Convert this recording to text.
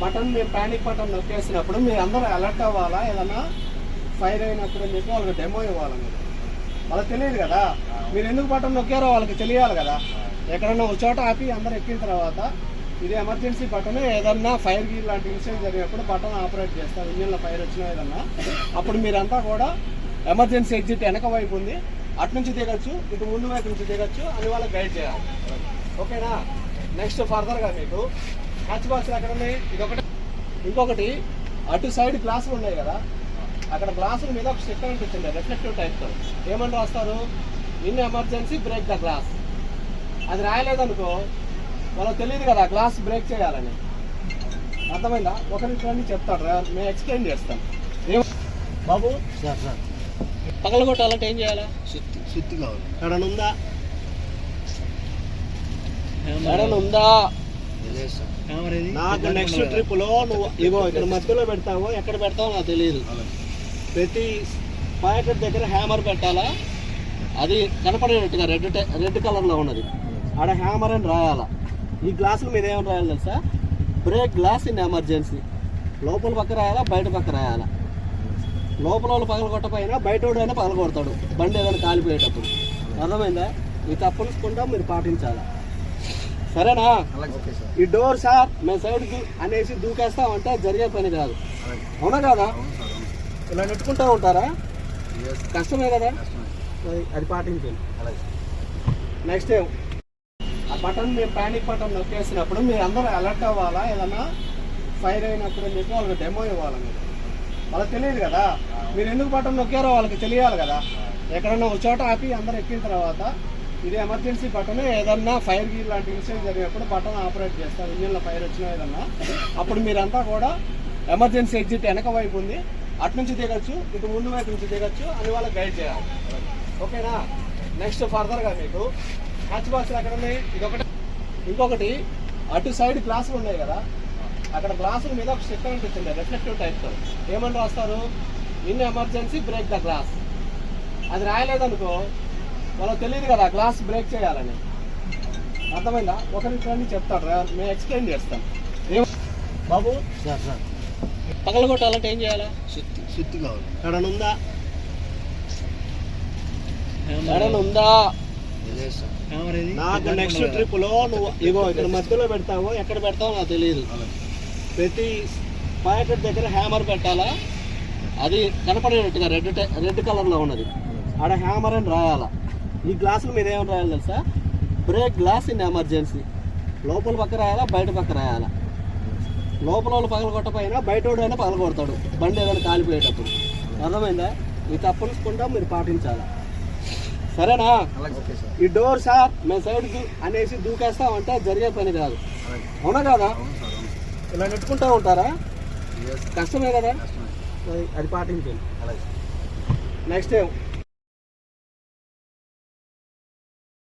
Button మీరు panic button నొక్కేసినప్పుడు మీరు అందరూ అలర్ట్ అవ్వాలా? ఏదన్నా ఫైర్ అయినప్పుడు మీకు వాళ్ళకి డెమో ఇవ్వాలి మీరు వాళ్ళకి తెలియదు కదా? మీరు ఎందుకు బటన్ నొక్కారో వాళ్ళకి తెలియాలి కదా? ఎక్కడన్నా ఒక చోట ఆపి అందరు ఎక్కిన తర్వాత ఇది ఎమర్జెన్సీ బటన్ ఏదన్నా ఫైర్ గీర్ లాంటి ఇన్సిడెంట్ జరిగినప్పుడు బటన్ ఆపరేట్ చేస్తారు. ఇంజిన్లో ఫైర్ వచ్చినా ఏదన్నా. అప్పుడు మీరంతా కూడా ఎమర్జెన్సీ ఎగ్జిట్ వెనక వైపు ఉంది. అటు నుంచి దిగచ్చు ఇటు ముందు వైపు నుంచి దిగచ్చు అని వాళ్ళకి గైడ్ చేయాలి. ఓకేనా? నెక్స్ట్ ఫర్దర్గా మీకు హ్యాచ్ బాక్స్ ఎక్కడ ఉన్నాయి? ఇది ఒకటి ఇంకొకటి అటు సైడ్ గ్లాసులు ఉన్నాయి కదా. అక్కడ గ్లాసుల మీద ఒక స్టిక్కర్ అనిపించింది రిఫ్లెక్టివ్ టైప్తో ఏమని రాస్తారు? In emergency break the glass అది రాయలేదనుకో వాళ్ళకి తెలియదు కదా గ్లాస్ బ్రేక్ చేయాలని. అర్థమైందా? ఒక నిమిషం చెప్తాడు మేము ఎక్స్ప్లెయిన్ చేస్తాం ఏం బాబు? Sir sir. పగలగొట్టాలంటే ఏం చేయాలా? సుత్తి సుత్తి కావాలి. ఎడన ఉందా నాకు నెక్స్ట్ ట్రిప్లో నువ్వు ఇగో ఇక్కడ మధ్యలో పెడతావో ఎక్కడ పెడతావో నాకు తెలియదు ప్రతి పాకెట్ దగ్గర హ్యామర్ పెట్టాలా? అది కనపడేటట్టుగా రెడ్ రెడ్ కలర్లో ఉన్నది. ఆడ హ్యామర్ అని రాయాలా? ఈ గ్లాసుల మీద ఏమని రాయాలి తెలుసా? బ్రేక్ గ్లాస్ ఇన్ ఎమర్జెన్సీ లోపల పక్క రాయాలా? బయట పక్క రాయాలా? లోపల వాళ్ళు పగల కొట్టపోయినా బయట అయినా పగల కొడతాడు బండి ఏదైనా కాలిపోయేటప్పుడు. అర్థమైందా? ఈ తప్పనిసకుండా మీరు పాటించాలా? సరేనా? ఈ డోర్ సార్ మేము సైడ్ అనేసి దూకేస్తామంటే జరిగే పని కాదు. అవునా కాదా? ఇలా నెట్టుకుంటూ ఉంటారా? కష్టమే కదా. అది- పాటించండి. నెక్స్ట్ టైం ఆ బటన్ మీరు ప్యానిక్ బటన్ నొక్కేసినప్పుడు మీరు అందరూ అలర్ట్ అవ్వాలా? ఏదన్నా ఫైర్ అయినప్పుడు మీకు వాళ్ళకి డెమో ఇవ్వాలి మీరు? వాళ్ళకి తెలియదు కదా? మీరు ఎందుకు బటన్ నొక్కారో వాళ్ళకి తెలియాలి కదా? ఎక్కడన్నా ఒక చోట ఆపి అందరు ఎక్కిన తర్వాత ఇది ఎమర్జెన్సీ బటన్ ఏదన్నా ఫైర్ గీర్ లాంటి ఇన్సిడెంట్ జరిగినప్పుడు బటన్ ఆపరేట్ చేస్తారు ఇంజిన్లో ఫైర్ వచ్చినా ఏదన్నా. అప్పుడు మీరంతా కూడా ఎమర్జెన్సీ ఎగ్జిట్ వెనక వైపు ఉంది. అటు నుంచి దిగచ్చు ఇటు ముందు వైపు నుంచి దిగచ్చు అని వాళ్ళకి గైడ్ చేయాలి. ఓకేనా? నెక్స్ట్ ఫర్దర్గా మీకు హ్యాచ్ బాక్స్లు ఎక్కడ ఉన్నాయి? ఇదొకటి. ఇంకొకటి అటు సైడ్ గ్లాసులు ఉన్నాయి కదా. అక్కడ గ్లాసుల మీద ఒక స్టిక్కర్ అనిపించింది రిఫ్లెక్టివ్ టైప్తో. ఏమని రాస్తారు? In emergency break the glass. అది రాయలేదనుకో వాళ్ళకి తెలియదు కదా గ్లాస్ బ్రేక్ చేయాలని. అర్థమైందా? ఒక నిమిషం చెప్తాడు మేము ఎక్స్ప్లెయిన్ చేస్తాం. ఏం బాబు? Sir sir. పగలగొట్టాలంటే ఏం చేయాలా? కావాలి. ఎడన ఉందా ఎడన ఉందా లేదు సార్ నాకు నెక్స్ట్ ట్రిప్లో నువ్వు ఇగో ఇక్కడ మధ్యలో పెడతావో ఎక్కడ పెడతావో నాకు తెలియదు. ప్రతి పాకెట్ దగ్గర హ్యామర్ పెట్టాలా? అది కనపడేటట్టుగా రెడ్ రెడ్ కలర్లో ఉన్నది. ఆడ హ్యామర్ అని రాయాలా? ఈ గ్లాసుల మీద ఏమని రాయాలి తెలుసా? Break glass in emergency. లోపల పక్క రాయాలా? బయట పక్క రాయాలా? లోపల వాళ్ళు పగల కొట్టపోయినా బయట అయినా పగల కొడతాడు బండి ఏదైనా కాలిపోయేటప్పుడు. అర్థమైందా? ఈ తప్పనిసకుండా మీరు పాటించాలి? సరేనా? ఈ డోర్ సార్ మేము సైడ్ అనేసి దూకేస్తామంటే జరిగే పని కాదు. అవునా కాదా? ఇలా నెట్టుకుంటూ ఉంటారా? కష్టమే కదా? అది- పాటించండి. Next time